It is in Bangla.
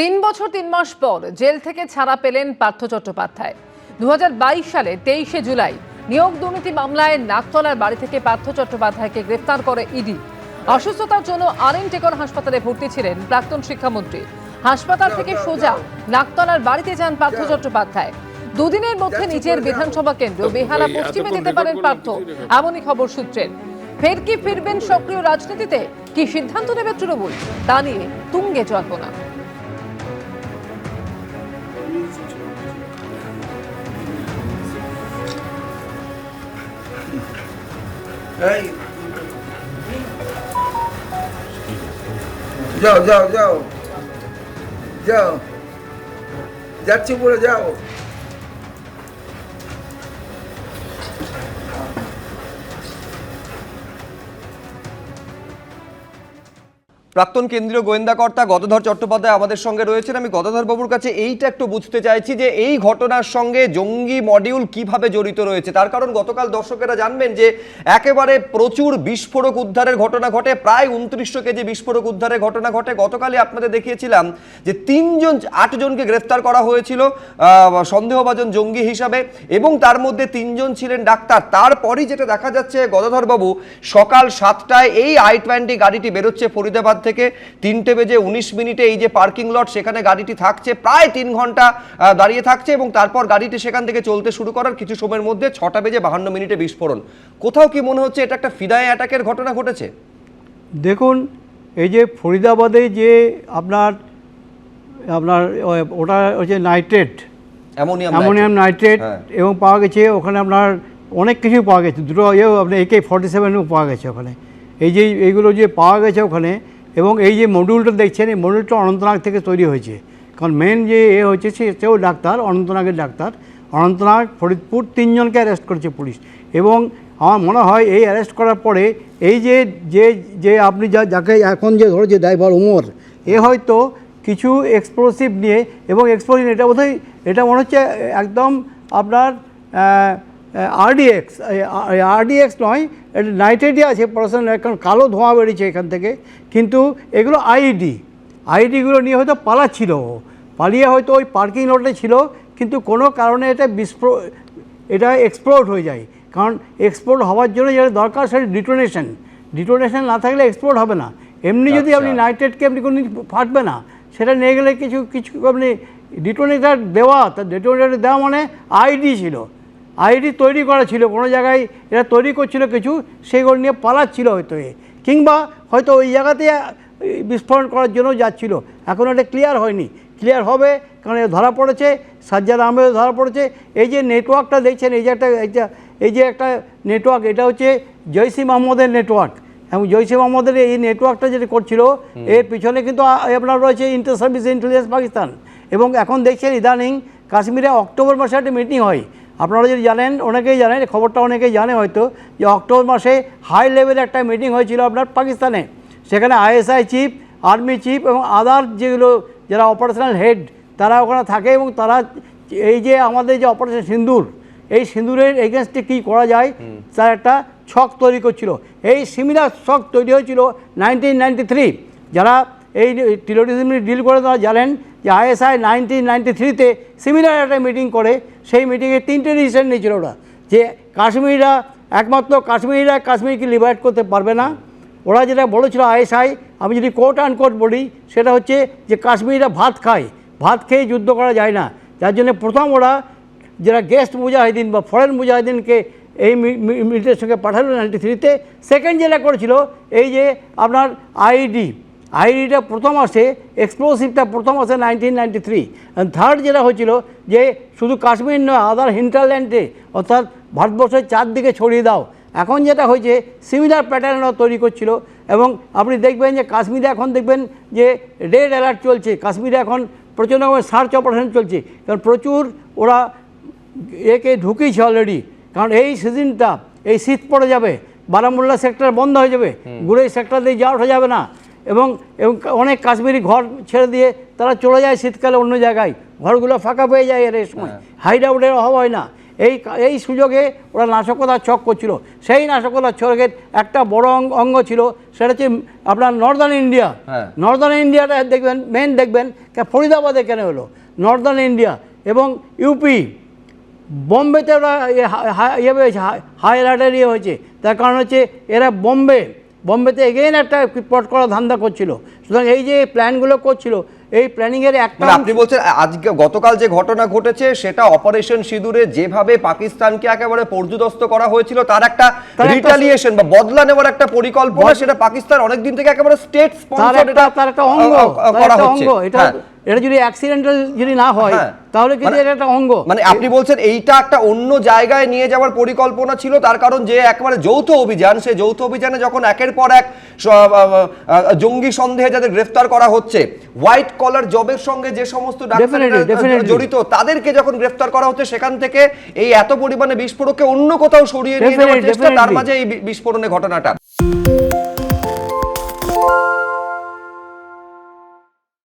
তিন বছর তিন মাস পর জেল থেকে ছাড়া পেলেন পার্থ চট্টোপাধ্যায়। দু সালে তেইশে জুলাই নিয়োগ দুর্নীতি মামলায় নাকতলার বাড়ি থেকে পার্থ চট্টোপাধ্যায়কে গ্রেফতার করে ইডি। অসুস্থতার জন্য আরএন টেকর হাসপাতালে ভর্তি ছিলেন প্রাক্তন শিক্ষামন্ত্রী। হাসপাতাল থেকে সোজা নাকতলার বাড়িতে যান পার্থ চট্টোপাধ্যায়। দুদিনের মধ্যে নিজের বিধানসভা কেন্দ্র বেহালা পশ্চিমে যেতে পারেন পার্থ এমনই খবর সূত্রের। ফের কি ফিরবেন সক্রিয় রাজনীতিতে? কি সিদ্ধান্ত নেবে তৃণমূল? তা নিয়ে তুঙ্গে জল্পনা। যাও যাও যাও যাও যাচ্ছি বলে যাও প্রাক্তন কেন্দ্রীয় গোয়েন্দা কর্তা গদাধর চট্টোপাধ্যায় আমাদের সঙ্গে রয়েছেন। আমি গদাধর বাবুর কাছে এইটা একটু বুঝতে চাইছি যে এই ঘটনার সঙ্গে জঙ্গি মডিউল কীভাবে জড়িত রয়েছে? তার কারণ গতকাল দর্শকেরা জানবেন যে একেবারে প্রচুর বিস্ফোরক উদ্ধারের ঘটনা ঘটে, প্রায় উনত্রিশশো কেজি বিস্ফোরক উদ্ধারের ঘটনা ঘটে। গতকালই আপনাদের দেখিয়েছিলাম যে তিনজন, আটজনকে গ্রেফতার করা হয়েছিল সন্দেহভাজন জঙ্গি হিসাবে, এবং তার মধ্যে তিনজন ছিলেন ডাক্তার। তারপরই যেটা দেখা যাচ্ছে গদাধর বাবু, সকাল সাতটায় এই আই টোয়েন্টি গাড়িটি বেরোচ্ছে ফরিদাবাদ থেকে। তিনটে বেজে উনিশ মিনিটে এই যে পার্কিং লট সেখানে গাড়িটি থাকছে প্রায় তিন ঘণ্টা দাঁড়িয়ে থাকছে এবং তারপর গাড়িটি সেখান থেকে চলতে শুরু করার কিছু সময়ের মধ্যে ছটা বেজে বাহান্ন মিনিটে বিস্ফোরণ। কোথাও কি মনে হচ্ছে এটা একটা ফিদায় অ্যাটাকের ঘটনা ঘটেছে? দেখুন এই যে ফরিদাবাদে যে আপনার আপনার ওটা হচ্ছে নাইট্রেট। অ্যামোনিয়াম নাইট্রেট হ্যাঁ। এবং পাওয়া গেছে ওখানে আপনার অনেক কিছুই পাওয়া গেছে। দুটো ইয়েও আপনার একে ফর্টি সেভেনও পাওয়া গেছে ওখানে। এই যে এইগুলো যে পাওয়া গেছে ওখানে এবং এই যে মডিউলটা দেখছেন, এই মডিউলটা অনন্তনাগ থেকে তৈরি হয়েছে। কারণ মেন যে এ হয়েছে সে সেও ডাক্তার, অনন্তনাগের ডাক্তার। অনন্তনাগ, ফরিদপুর তিনজনকে অ্যারেস্ট করেছে পুলিশ। এবং আমার মনে হয় এই অ্যারেস্ট করার পরে এই যে যে যে আপনি যা, যাকে এখন যে ধরেছে ড্রাইভার উমর, এ হয়তো কিছু এক্সপ্লোসিভ নিয়ে, এবং এক্সপ্লোসিভ এটা বোধহয়, এটা মনে হচ্ছে একদম আপনার আরডিএক্স আরডিএক্স নয় এটা নাইট্রেটই আছে পড়াশোনা এখন কালো ধোঁয়া বেরিয়েছে এখান থেকে। কিন্তু এগুলো আইডি আইডিগুলো নিয়ে হয়তো পালাচ্ছিল। ও। পালিয়ে হয়তো ওই পার্কিং লটে ছিল কিন্তু কোনো কারণে এটা বিস্ফো এটা এক্সপ্লোড হয়ে যায়। কারণ এক্সপ্লোড হওয়ার জন্য যেটা দরকার সেটা ডিটোনেশন ডিটোনেশন না থাকলে এক্সপ্লোড হবে না। এমনি যদি আপনি আচ্ছা। নাইট্রেটকে আপনি কোনো ফাটবে না সেটা নিয়ে গেলে কিছু কিছু আপনি ডিটোনেটার দেওয়া তা ডিটোনেটার দেওয়া মানে আইডি ছিল। আইডি তৈরি করা ছিল কোনো জায়গায় এরা তৈরি করছিল কিছু সেগুলো নিয়ে পালাচ্ছিল হয়তো এ। কিংবা হয়তো ওই জায়গাতে বিস্ফোরণ করার জন্য যাচ্ছিল। এখন এটা ক্লিয়ার হয়নি। ক্লিয়ার হবে কারণ এ ধরা পড়েছে সাজ্জাদ আহমেদ ধরা পড়েছে। এই যে নেটওয়ার্কটা দেখছেন এই যে একটা এই যে- এই যে একটা নেটওয়ার্ক এটা হচ্ছে জৈসি মোহাম্মদের নেটওয়ার্ক এবং জৈসি মোহাম্মদের এই নেটওয়ার্কটা যেটা করছিল এর পিছনে কিন্তু আপনার রয়েছে ইন্টার সার্ভিস ইন্টেলিজেন্স পাকিস্তান। এবং এখন দেখছেন ইদানিং কাশ্মীরে অক্টোবর মাসে একটা মিটিং হয়। আপনারা যদি জানেন অনেকেই জানেন খবরটা অনেকেই জানে হয়তো যে অক্টোবর মাসে হাই লেভেলে একটা মিটিং হয়েছিল আপনার পাকিস্তানে। সেখানে আইএসআই চিফ আর্মি চিফ এবং আদার যেগুলো যারা অপারেশনাল হেড তারা ওখানে থাকে এবং তারা এই যে আমাদের যে অপারেশন সিন্দুর এই সিন্দুরের এগেনস্টে কী করা যায় তার একটা ছক তৈরি করছিল। এই সিমিলার ছক তৈরি হয়েছিল নাইনটিন নাইনটি থ্রি যারা এই টেরোরিজম ডিল করে তারা জানেন যে আইএসআই নাইনটিন নাইনটি থ্রিতে সিমিলার একটা মিটিং করে। সেই মিটিংয়ে তিনটে ডিসিশন নিয়েছিল ওরা, যে কাশ্মীরিরা একমাত্র কাশ্মীরিরা কাশ্মীরকে লিবারেট করতে পারবে না। ওরা যেটা বলেছিল আইএসআই, আমি যদি কোর্ট অ্যান্ড কোর্ট বলি, সেটা হচ্ছে যে কাশ্মীরিরা ভাত খায়, ভাত খেয়ে যুদ্ধ করা যায় না। যার জন্য প্রথম ওরা যারা গেস্ট মুজাহিদিন বা ফরেন মুজাহিদিনকে এই মিলিটারির সঙ্গে পাঠালো নাইনটি থ্রিতে সেকেন্ড যেটা করেছিল, এই যে আপনার আইডি আইডিটা প্রথম আসে এক্সপ্লোসিভটা প্রথম আসে নাইনটিন নাইনটি থ্রি থার্ড যেটা হয়েছিল যে শুধু কাশ্মীর নয় আদার হিন্টারল্যান্ডে অর্থাৎ ভারতবর্ষের চারদিকে ছড়িয়ে দাও। এখন যেটা হয়েছে সিমিলার প্যাটার্ন তৈরি করছিল। এবং আপনি দেখবেন যে কাশ্মীরে এখন দেখবেন যে রেড অ্যালার্ট চলছে। কাশ্মীরে এখন প্রচণ্ড সার্চ অপারেশন চলছে। কারণ প্রচুর ওরা একে ঢুকিয়েছে অলরেডি কারণ এই সিজনটা এই শীত পড়ে যাবে। বারামুল্লা সেক্টর বন্ধ হয়ে যাবে। গুড়ে সেক্টর দিয়ে যাওয়া যাবে না। এবং এবং অনেক কাশ্মীরি ঘর ছেড়ে দিয়ে তারা চলে যায় শীতকালে অন্য জায়গায়। ঘরগুলো ফাঁকা পেয়ে যায় এর এই সময়। হাইড আউটের অভাব হয় না। এই এই সুযোগে ওরা নাশকতার ছক করছিল। সেই নাশকতার ছকের একটা বড় অঙ্গ- অঙ্গ ছিল সেটা হচ্ছে আপনার নর্দার্ন ইন্ডিয়া। হ্যাঁ। নর্দার্ন ইন্ডিয়াটা দেখবেন মেন দেখবেন ফরিদাবাদে কেন হলো? নর্দার্ন ইন্ডিয়া এবং ইউপি বোম্বেতে ওরা ইয়ে ইয়ে হয়েছে হাই অ্যালার্টের ইয়ে হয়েছে। তার কারণ হচ্ছে এরা বোম্বে বোম্বেতে এগেইন একটা প্লট করা ধান্দা করছিল। সুতরাং এই যে প্ল্যানগুলো করছিল এই প্ল্যানিংয়ের একটা মানে আপনি বলছেন আজকে গতকাল যে ঘটনা ঘটেছে সেটা অপারেশন সিঁদুরে যেভাবে পাকিস্তানকে একেবারে পর্যুদস্ত করা হয়েছিল তার একটা রিটালিয়েশন বা বদলা নেওয়ার একটা পরিকল্পনা সেটা পাকিস্তান অনেকদিন থেকে একেবারে স্টেট স্পন্সর একটা তার একটা অঙ্গ। করা হচ্ছে। এটা হ্যাঁ। এটা যদি অ্যাক্সিডেন্টাল যদি না হয় হ্যাঁ। তাহলে কিন্তু মানে- এটা একটা অঙ্গ মানে আপনি বলছেন এইটা একটা অন্য জায়গায় নিয়ে যাওয়ার পরিকল্পনা ছিল তার কারণ যে একেবারে যৌথ অভিযান সেই যৌথ অভিযানে যখন একের পর এক স- জঙ্গি সন্দেহে যাদের গ্রেফতার করা হচ্ছে হোয়াইট কলার জবের সঙ্গে যে সমস্ত. জড়িত তাদেরকে যখন গ্রেফতার করা হচ্ছে সেখান থেকে এই এত পরিমাণে বিস্ফোরককে অন্য কোথাও সরিয়ে নিয়ে যাওয়ার চেষ্টা তার মাঝে এই বিস্ফোরণের ঘটনাটা